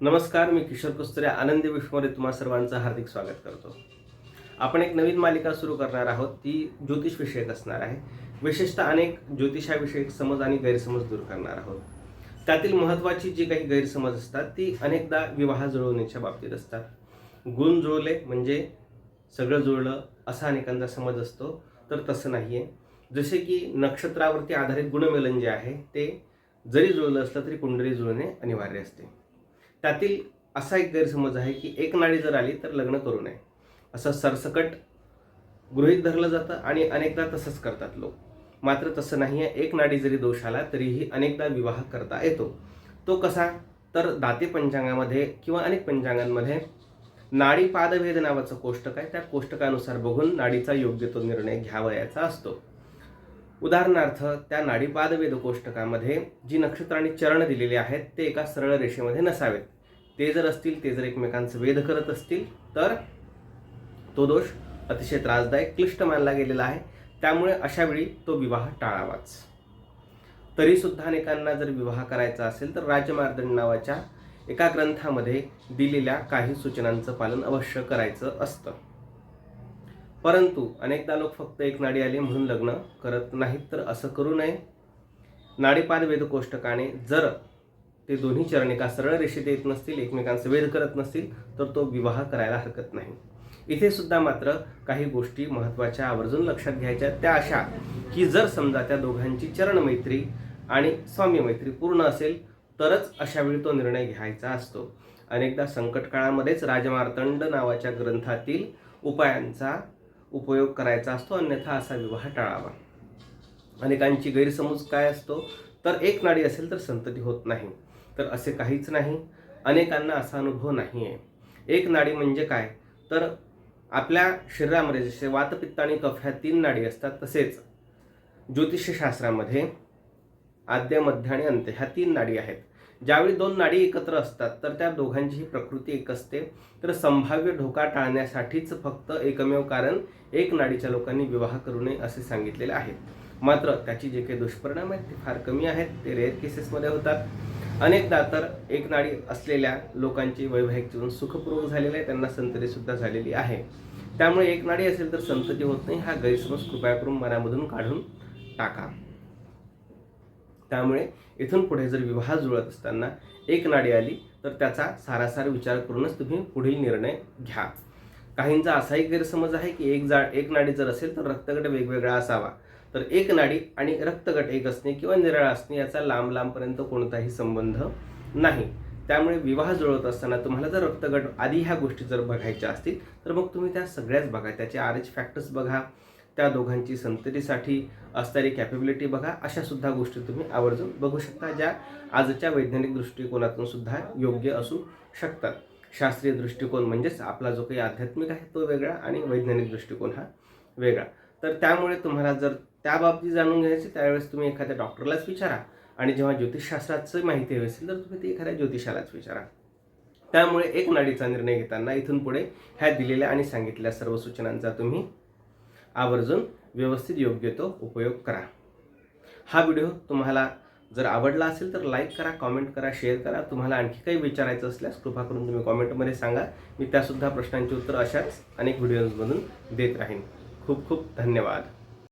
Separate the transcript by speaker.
Speaker 1: नमस्कार मी किशोर कुस्तरे आनंदी विश्वमध्ये तुम्हा सर्वांचं हार्दिक स्वागत करतो. आपण एक नवीन मालिका सुरू करणार आहोत ती ज्योतिषविषयक असणार आहे. विशेषतः अनेक ज्योतिषाविषयक समज आणि गैरसमज दूर करणार आहोत. त्यातील महत्त्वाची जी काही गैरसमज असतात ती अनेकदा विवाह जुळवण्याच्या बाबतीत असतात. गुण जुळले म्हणजे सगळं जुळलं असा अनेकांचा समज असतो तर तसं नाही आहे जसे की नक्षत्रावरती आधारित गुणमेलन जे आहे ते जरी जुळलं असलं तरी कुंडली जुळणे अनिवार्य असते. त्यातील असा एक गैरसमज आहे की एक नाडी जर आली तर लग्न करू नये. असं सरसकट गृहीत धरलं जातं आणि अनेकदा तसंच करतात लोक. मात्र तसं नाही आहे एक नाडी जरी दोष आला तरीही अनेकदा विवाह करता येतो. तो कसा? तर दाते पंचांगामध्ये किंवा अनेक पंचांगांमध्ये नाडी पादभेद नावाचं कोष्टक आहे. त्या कोष्टकानुसार बघून नाडीचा योग्य तो निर्णय घ्यावयाचा असतो. उदाहरणार्थ त्या नाडीपादवेद कोष्टकामध्ये जी नक्षत्र आणि चरण दिलेली आहेत ते एका सरळ रेषेमध्ये नसावेत. ते जर असतील ते जर एकमेकांचं वेध करत असतील तर तो दोष अतिशय त्रासदायक क्लिष्ट मानला गेलेला आहे. त्यामुळे अशावेळी तो विवाह टाळावाच. तरीसुद्धा अनेकांना जर विवाह करायचा असेल तर राजमार्दंड नावाच्या एका ग्रंथामध्ये दिलेल्या काही सूचनांचं पालन अवश्य करायचं असतं. परंतु अनेकदा लोक फक्त एक नाडी आली म्हणून लग्न करत नाहीत तर असं करू नये. नाडीपाद वेदकोष्टकाने जर ते दोन्ही चरण एका सरळ रेषेत येत नसतील एकमेकांचं वेध करत नसतील तर तो विवाह करायला हरकत नाही. इथे सुद्धा मात्र काही गोष्टी महत्त्वाच्या आवर्जून लक्षात घ्यायच्या. त्या अशा की जर समजा त्या दोघांची चरण मैत्री आणि स्वामी मैत्री पूर्ण असेल तरच अशा वेळी तो निर्णय घ्यायचा असतो. अनेकदा संकटकाळामध्येच राजमार्तंड नावाच्या ग्रंथातील उपायांचा उपयोग करायचा असतो अन्यथा असा विवाह टाळावा. अनेकांची गैरसमज काय असतो? तर एक नाडी असेल तर संतती होत नाही. तर असे काहीच नाही. अनेकांना असा अनुभव नाही आहे एक नाडी म्हणजे काय? तर आपल्या शरीरामध्ये जसे वातपित्त आणि कफ ह्या तीन नाडी असतात तसेच ज्योतिषशास्त्रामध्ये आद्य मध्य आणि अंत्य ह्या तीन नाडी आहेत. ज्यावेळी दोन नाडी एकत्र असतात तर त्या दोघांचीही प्रकृती एक असते. तर संभाव्य धोका टाळण्यासाठीच फक्त एकमेव कारण एक नाडीच्या लोकांनी विवाह करू नये असे सांगितलेले आहे. मात्र त्याची जे काही दुष्परिणाम आहेत ते फार कमी आहेत. ते रेअर केसेसमध्ये होतात. अनेकदा तर एक नाडी असलेल्या लोकांची वैवाहिक जीवन सुखपूर्वक झालेलं आहे त्यांना संततीसुद्धा झालेली आहे. त्यामुळे एक नाडी असेल तर संतती होत नाही हा गैरसमज कृपया करून मनामधून काढून टाका. त्यामुळे इथून पुढे जर विवाह जुळत असताना एक नाडी आली तर त्याचा सारासार विचार करूनच तुम्ही पुढील निर्णय घ्या. काहींचा असाही गैरसमज आहे की एक जा एक नाडी जर असेल तर रक्तगट वेगवेगळा असावा. तर एक नाडी आणि रक्तगट एक असणे किंवा निराळा असणे याचा लांब लांबपर्यंत कोणताही संबंध नाही. त्यामुळे विवाह जुळवत असताना तुम्हाला जर रक्तगट आधी ह्या गोष्टी जर बघायच्या असतील तर मग तुम्ही त्या सगळ्याच बघा. त्याचे आर एच फॅक्टर्स बघा त्या दोघांची संततीसाठी असणारी कॅपेबिलिटी बघा अशा सुद्धा गोष्टी तुम्ही आवर्जून बघू शकता ज्या आजच्या वैज्ञानिक दृष्टिकोनातून सुद्धा योग्य असू शकतात. शास्त्रीय दृष्टिकोन म्हणजेच आपला जो काही आध्यात्मिक आहे तो वेगळा आणि वैज्ञानिक दृष्टिकोन हा वेगळा. तर त्यामुळे तुम्हाला जर त्या बाबतीत जाणून घ्यायची त्यावेळेस तुम्ही एखाद्या डॉक्टरलाच विचारा. आणि जेव्हा ज्योतिषशास्त्राचं माहिती हवी असेल तर तुम्ही ती एखाद्या ज्योतिषालाच विचारा. त्यामुळे एक नाडीचा निर्णय घेताना इथून पुढे ह्या दिलेल्या आणि सांगितलेल्या सर्व सूचनांचा तुम्ही आवर्जून व्यवस्थित योग्य तो उपयोग करा. हा व्हिडिओ तुम्हाला जर आवडला असेल तर लाईक करा कॉमेंट करा शेअर करा. तुम्हाला आणखी काही विचारायचं असल्यास कृपा करून तुम्ही कॉमेंटमध्ये सांगा. मी त्यासुद्धा प्रश्नांची उत्तर अशाच अनेक व्हिडिओजमधून देत राहीन. खूप खूप धन्यवाद.